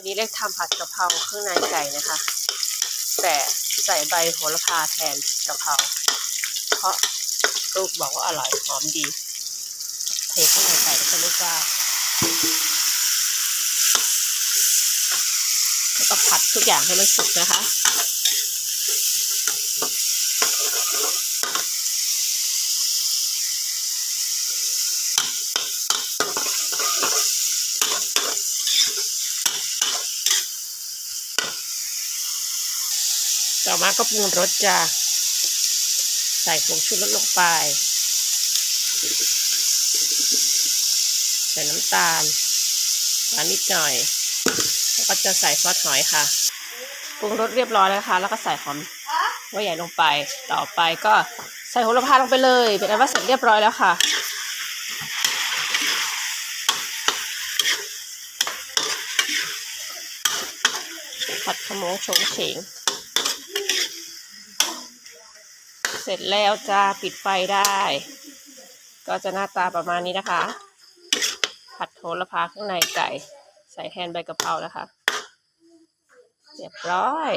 วันนี้เล็กทำผัดกะเพราเครื่องในไก่นะคะ แต่ใส่ใบโหระพาแทนกะเพราเพราะลูกบอกว่าอร่อยหอมดีเทข้างในไก่ก็ลูกว่าแล้วก็ผัดทุกอย่างให้มันสุกนะคะ ต่อมาก็ปรุงรสจ้าใส่ผงชูรสลงไป ใส่น้ำตาลหวานนิดหน่อย แล้วก็จะใส่ซอสหอยค่ะ ปรุงรสเรียบร้อยแล้วค่ะ แล้วก็ใส่หอมหัวใหญ่ลงไป ต่อไปก็ใส่โหระพาลงไปเลย เป็นอันว่าเสร็จเรียบร้อยแล้วค่ะผัดขมงโฉงเฉง เสร็จแล้วจะปิดไฟได้ ก็จะหน้าตาประมาณนี้นะคะ ผัดโหระพาข้างในไก่ ใส่แทนใบกะเพรานะคะ เรียบร้อย